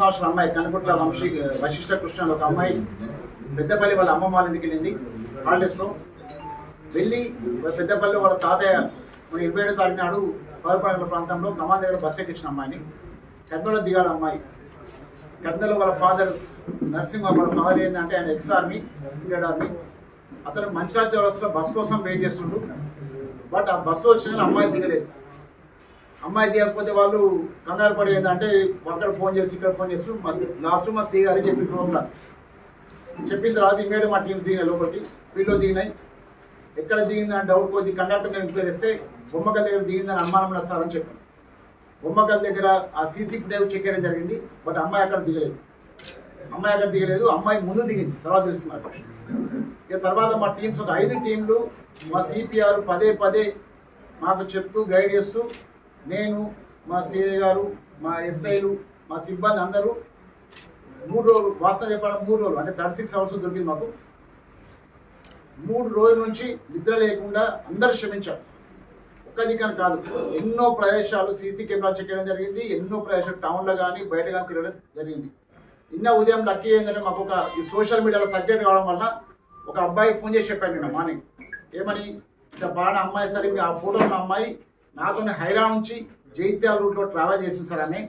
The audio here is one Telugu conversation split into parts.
సంవత్సరాల అమ్మాయి కనుగుట్ల వంశీ వశిష్ఠ కృష్ణ ఒక అమ్మాయి పెద్దపల్లి వాళ్ళ అమ్మమ్మ వాళ్ళ ఇంటికి వెళ్ళింది హాలిడేస్లో వెళ్ళి పెద్దపల్లి వాళ్ళ తాతయ్య మన ఇరవై ఏడో తారీఖు నాడు ప్రాంతంలో గమాన్ దగ్గర బస్ ఎక్కించిన అమ్మాయిని. కర్నూలు దిగాల అమ్మాయి. కర్నూలు వాళ్ళ ఫాదర్ నరసింహ వాళ్ళ ఫాదర్ ఏంటంటే ఆయన ఎక్స్ ఆర్మీ ఇండియన్ ఆర్మీ అతను మంచిరాజ్ చౌరస్లో బస్ కోసం వెయిట్ చేస్తుండు. బట్ ఆ బస్సు వచ్చిన అమ్మాయి దిగలేదు. అమ్మాయి దిగకపోతే వాళ్ళు కంగారు పడేది అంటే అక్కడ ఫోన్ చేసి ఇక్కడ ఫోన్ చేసి లాస్ట్ మా సీ గారికి చెప్పి ప్రోగ్రామ్ చెప్పిన తర్వాత ఇమీడియట్ మా టీమ్స్ దిగినాయి లోపలికి. ఫీల్డ్లో దిగినాయి. ఎక్కడ దిగిందని డౌట్ పోతే కండక్టర్ నేను ఎంక్వైరీ చేస్తే బొమ్మకల్ దగ్గర దిగిందని అనుమానం లేదు సార్ అని చెప్పాను. బొమ్మకల్ దగ్గర ఆ సీసీ ఫుటేజ్ చెక్ చేయడం జరిగింది బట్ అమ్మాయి అక్కడ దిగలేదు. అమ్మాయి అక్కడ దిగలేదు అమ్మాయి ముందు దిగింది. తర్వాత తెలుస్తుంది నాకు ఇక తర్వాత మా టీమ్స్ ఒక ఐదు టీంలు మా సిపిఆర్ పదే పదే మాకు చెప్తూ గైడ్ చేస్తూ నేను మా సిఐ గారు మా ఎస్ఐలు మా సిబ్బంది అందరూ మూడు రోజులు వాస్తవం చెప్పడం మూడు రోజులు అంటే థర్టీ సిక్స్ అవర్స్ దొరికింది మాకు. మూడు రోజుల నుంచి నిద్ర లేకుండా అందరు శ్రమించారు ఒక్క దిక్కన కాదు ఎన్నో ప్రదేశాలు సీసీ కెమెరా చెక్ చేయడం జరిగింది ఎన్నో ప్రదేశాలు టౌన్లో కానీ బయట కానీ తిరగడం జరిగింది. నిన్న ఉదయం లక్కీ ఏంటంటే మాకు ఒక ఈ సోషల్ మీడియాలో సర్క్యులేట్ కావడం వల్ల ఒక అబ్బాయి ఫోన్ చేసి చెప్పాను నిన్న మార్నింగ్. ఏమని? ఇంత బాగా అమ్మాయి సరే మీ ఆ ఫోటో ఉన్న అమ్మాయి నాతోనే హైరా నుంచి జైత్యాల రూట్లో ట్రావెల్ చేసేసారని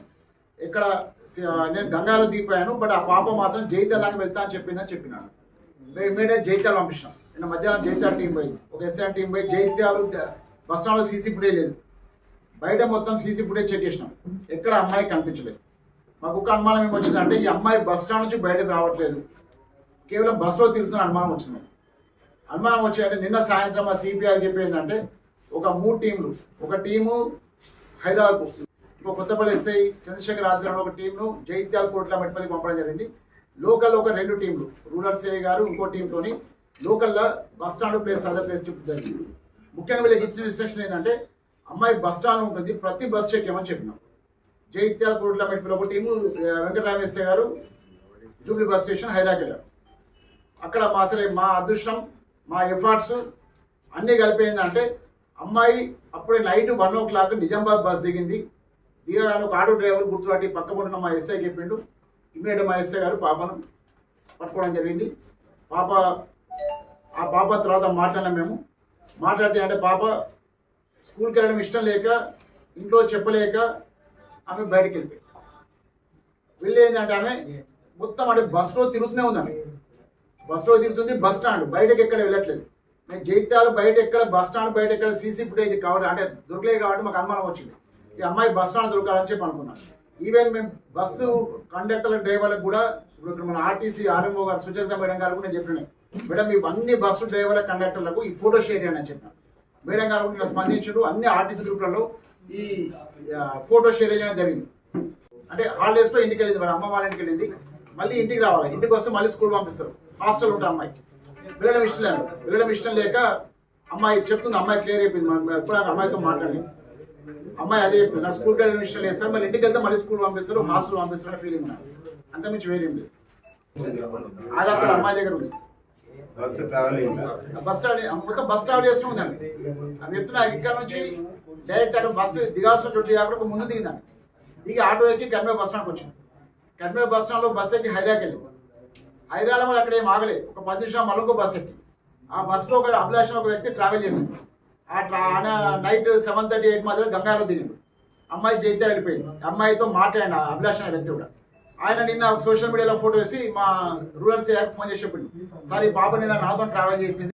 ఇక్కడ నేను గంగాలో దిగిపోయాను బట్ ఆ పాప మాత్రం జైత్యాలాగా వెళ్తా అని చెప్పిందని చెప్పినాను మేము ఇమీడియట్ జైత్యాలు పంపించినాం. నిన్న మధ్యాహ్నం జైత్యాల టీం పోయింది. ఒక ఎస్ఆర్ టీం పోయి జైత్యాలు బస్ స్టాండ్లో సీసీ ఫుటేజ్ లేదు. బయట మొత్తం సీసీ ఫుటేజ్ చెక్ చేసినాం. ఎక్కడ అమ్మాయి కనిపించలేదు. మాకు ఒక అనుమానం ఏమొచ్చిందంటే ఈ అమ్మాయి బస్ స్టాండ్ నుంచి బయటకు రావట్లేదు. కేవలం బస్సులో తిరుగుతున్న అనుమానం వచ్చింది. అనుమానం వచ్చి నిన్న సాయంత్రం ఆ సిపిఆర్ చెప్పిందంటే ఒక మూడు టీంలు. ఒక టీము హైదరాబాద్ ఇంకో కొత్తపల్లి ఎస్ఐ చంద్రశేఖర్ ఆధ్వర్యంలో ఒక టీంను జైత్యాల కోట్ల మెట్పల్లికి పంపడం జరిగింది. లోకల్ ఒక రెండు టీంలు. రూరల్ సిఐ గారు ఇంకో టీంతోని లోకల్లో bus stand place other place చెప్పడం ముఖ్యంగా వీళ్ళకి ఇచ్చిన ఇన్స్ట్రక్షన్ ఏంటంటే అమ్మాయి బస్ స్టాండ్ ఉంటుంది ప్రతి బస్ చెక్ ఏమని చెప్పినాం. జైత్యాల కోట్ల మెట్పల్లి ఒక టీము వెంకటరామేశ్వర గారు జూబ్లీ బస్ స్టేషన్ హైదరాబాద్ వెళ్ళారు. అక్కడ మా అసలు మా అదృష్టం మా ఎఫర్ట్స్ అన్నీ కలిపి ఏంటంటే అమ్మాయి అప్పుడే night one o'clock Nizamabad bus దిగింది. దిగగానే ఒక ఆటో డ్రైవర్ గుర్తుపట్టి పక్క పడిన మా ఎస్ఐ చెప్పిండు. ఇమ్మీడియట్ మా ఎస్ఐ గారు పాపను పట్టుకోవడం జరిగింది. పాప ఆ పాప తర్వాత మాట్లాడినాం మేము. మాట్లాడితే అంటే పాప స్కూల్కి వెళ్ళడం ఇష్టం లేక ఇంట్లో చెప్పలేక ఆమె బయటికి వెళ్ళిపోయింది. వెళ్ళి ఏంటంటే ఆమె మొత్తం అంటే బస్సులో తిరుగుతూనే ఉందండి బస్సులో తిరుగుతుంది బస్ స్టాండ్ బయటకు ఎక్కడ వెళ్ళట్లేదు. మేము జైత్యాలు బయట ఎక్కడ బస్ స్టాండ్ బయట ఎక్కడ సీసీ ఫుటేజ్ కవర్ అంటే దొరకలేదు కాబట్టి మాకు అనుమానం వచ్చింది. ఈ అమ్మాయి బస్ స్టాండ్ దొరకాలని చెప్పి అనుకున్నాను ఈవెన్ మేము బస్సు కండక్టర్ల డ్రైవర్లకు కూడా ఇప్పుడు మన ఆర్టీసీ ఆర్ఎంఓ గారు సుచరిత మేడం గారు కూడా నేను చెప్పినాను. మేడం ఇవన్నీ బస్సు డ్రైవర్ల కండక్టర్లకు ఈ ఫోటో షేర్ చేయండి అని చెప్పాను. మేడం గారు కూడా స్పందించారు అన్ని ఆర్టీసీ గ్రూప్లలో ఈ ఫోటో షేర్ చేయడం జరిగింది. అంటే హాలిడేస్లో ఇంటికి వెళ్ళింది వాళ్ళ అమ్మ వాళ్ళ ఇంటికి వెళ్ళింది మళ్ళీ ఇంటికి రావాలి. ఇంటికి వస్తే మళ్ళీ స్కూల్ పంపిస్తారు. హాస్టల్ ఉంటుంది అమ్మాయికి. వెళ్ళడం ఇష్టం లేదు వెళ్ళడం ఇష్టం లేక అమ్మాయి చెప్తుంది అమ్మాయి క్లియర్ అయిపోయింది. ఎప్పుడు అమ్మాయితో మాట్లాడి అమ్మాయి అదే చెప్తుంది నాకు స్కూల్కి వెళ్ళడం ఇష్టం లేదు సార్ మళ్ళీ ఇంటికి వెళ్తే మళ్ళీ స్కూల్ పంపిస్తారు హాస్టల్ పంపిస్తారు అనే ఫీలింగ్ ఉన్నది అంతమించి వేరేం లేదు. ఆధార్ కార్డు అమ్మాయి దగ్గర ఉంది. బస్ స్టాండ్ మొత్తం బస్ ట్రావెల్ చేస్తూ ఉందండి అవి చెప్తున్నా ఇక్కడ నుంచి డైరెక్ట్ అక్కడ బస్సు దిగాల్సినటువంటి అక్కడ ఒక ముందు దిగిందండి దిగి ఆటో ఎక్కి కర్మే బస్ స్టాండ్కి వచ్చింది. కర్మే బస్ స్టాండ్లో బస్ ఎక్కి హైదరాబాద్ వెళ్ళింది. హైదరాబాద్ వల్ల అక్కడ ఏం ఆగలేదు ఒక పది నిమిషం మళ్ళీ బస్ ఎక్కి. ఆ బస్సులో ఒక అభిలాషణ ఒక వ్యక్తి ట్రావెల్ చేసింది ఆ ట్రా ఆయన నైట్ సెవెన్ థర్టీ ఎయిట్ మధ్యలో గంగాలో దిగింది అమ్మాయి జైతే వెళ్ళిపోయింది. అమ్మాయితో మాట్లాడిన అభిలాషణ వ్యక్తి కూడా. ఆయన నిన్న సోషల్ మీడియాలో ఫోటో వేసి మా రూరల్ సేయాకి ఫోన్ చేసి చెప్పింది సార్ ఈ పాప నిన్న నాతో ట్రావెల్ చేసింది.